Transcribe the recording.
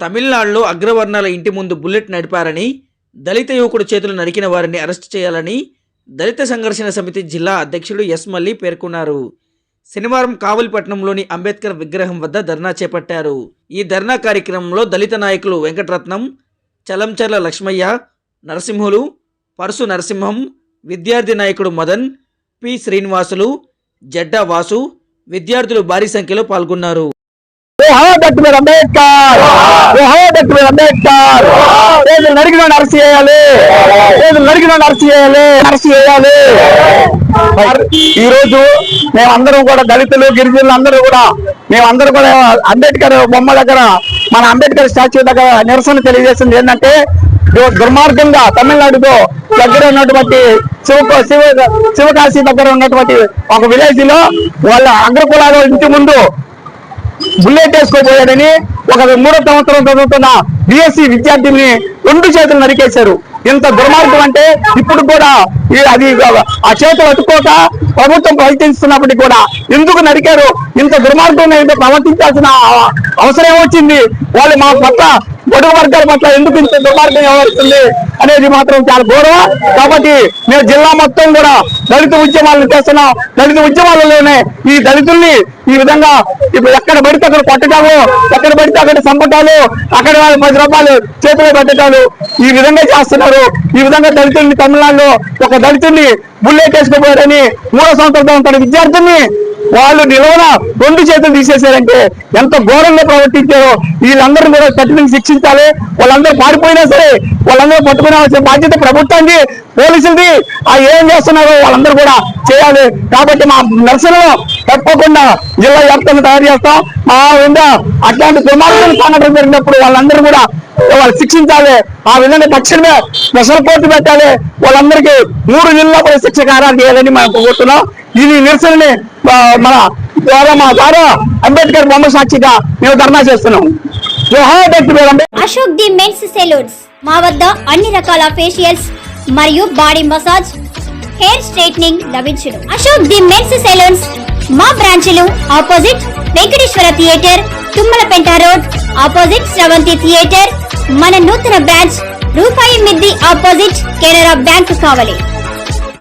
తమిళనాడులో అగ్రవర్ణాల ఇంటి ముందు బుల్లెట్ నడిపారని దళిత యువకుడు చేతులు నరికిన వారిని అరెస్ట్ చేయాలని దళిత సంఘర్షణ సమితి జిల్లా అధ్యక్షుడు ఎస్ మల్లి పేర్కొన్నారు. శనివారం కావలిపట్నంలోని అంబేద్కర్ విగ్రహం వద్ద ధర్నా చేపట్టారు. ఈ ధర్నా కార్యక్రమంలో దళిత నాయకులు వెంకటరత్నం చలంచర్ల లక్ష్మయ్య నరసింహులు పరసు నరసింహం విద్యార్థి నాయకుడు మదన్ పి. శ్రీనివాసులు జడ్డా వాసు విద్యార్థులు భారీ సంఖ్యలో పాల్గొన్నారు. డాక్టర్ అంబేద్కర్. డాక్టర్ అంబేద్కర్. ఏది నరికిన అరెస్ట్ చేయాలి? ఏది నరికిన అరెస్ట్ చేయాలి? అరెస్ట్ చేయాలి. ఈ రోజు మేమందరం కూడా దళితులు గిరిజనులు అందరూ కూడా మేమందరం కూడా అంబేద్కర్ బొమ్మ దగ్గర మన అంబేద్కర్ స్టాచ్యూ దగ్గర నిరసన తెలియజేసింది ఏంటంటే దుర్మార్గంగా తమిళనాడుతో దగ్గర ఉన్నటువంటి శివ శివ శివకాశి దగ్గర ఉన్నటువంటి ఒక విలేజ్లో వాళ్ళ అగ్రకులాల ఇంటి ముందు బుల్లెట్ వేసుకోబోయాడని ఒక మూడో సంవత్సరం చదువుతున్న బిఎస్సి విద్యార్థిని రెండు చేతులు నరికేశారు. ఇంత దుర్మార్గం అంటే ఇప్పుడు కూడా అది ఆ చేతులు అతుక్కోక ప్రభుత్వం ప్రవర్తిస్తున్నప్పటికీ కూడా ఎందుకు నరికారు? ఇంత దుర్మార్గం ఏంటో ప్రవర్తించాల్సిన అవసరం వచ్చింది వాళ్ళు మా పట్ల బడుగు వర్గాల పట్ల ఎందుకు ఇంత దుర్మార్గం వ్యవహరిస్తుంది అనేది మాత్రం చాలా గౌరవం. కాబట్టి మేము జిల్లా మొత్తం కూడా దళిత ఉద్యమాలను చేస్తున్నాం. దళిత ఉద్యమాలలోనే ఈ దళితుల్ని ఈ విధంగా ఇప్పుడు ఎక్కడ పడితే అక్కడ కొట్టడాలు ఎక్కడ పడితే అక్కడ సంపటాలు అక్కడ పది రూపాయలు చేతిలో పెట్టడాలు ఈ విధంగా చేస్తున్నారు. ఈ విధంగా దళితుల్ని తమిళనాడులో ఒక దళితుల్ని బుల్లెట్ వేసుకుపోయారని మూడో సంవత్సరం తన విద్యార్థుల్ని వాళ్ళు నిలవన రెండు చేతులు తీసేశారంటే ఎంత ఘోరంగా ప్రవర్తించారో వీళ్ళందరూ కూడా కఠినంగా శిక్షించాలి. వాళ్ళందరూ పారిపోయినా సరే వాళ్ళందరూ పట్టుకునే బాధ్యత ప్రభుత్వానికి పోలీసులది. ఆ ఏం చేస్తున్నారో వాళ్ళందరూ కూడా చేయాలి. కాబట్టి మా నిరసనలో తప్పకుండా జిల్లా వ్యాప్తంగా తయారు చేస్తాం. మా ఉందా అట్లాంటి దుర్మార్గం సంఘటన జరిగినప్పుడు వాళ్ళందరూ కూడా వాళ్ళు శిక్షించాలి. ఆ విధంగా తక్షణమే స్పెషల్ కోర్టు పెట్టాలి. వాళ్ళందరికీ మూడు నెలల్లో కూడా శిక్ష కారాలు చేయాలని మనం కోరుతున్నాం. ఇది నిరసనని మన ద్వారా మా ద్వారా అంబేద్కర్ బొమ్మ సాక్షిగా మేము ధర్నా చేస్తున్నాం. Ashok the men's salons. మా వద్ద అన్ని రకాల ఫేషియల్స్ మరియు బాడీ మసాజ్ హెయిర్ స్ట్రైట్నింగ్ లభించును. Ashok the men's salons. మా బ్రాంచ్లు opposite Venkateswara theatre Tummalapenta road opposite Sravanthi theatre. మన నూతన బ్రాంచ్ రూపాయి మిద్ది ఆపోజిట్ కెనరా బ్యాంక్ కావాలి.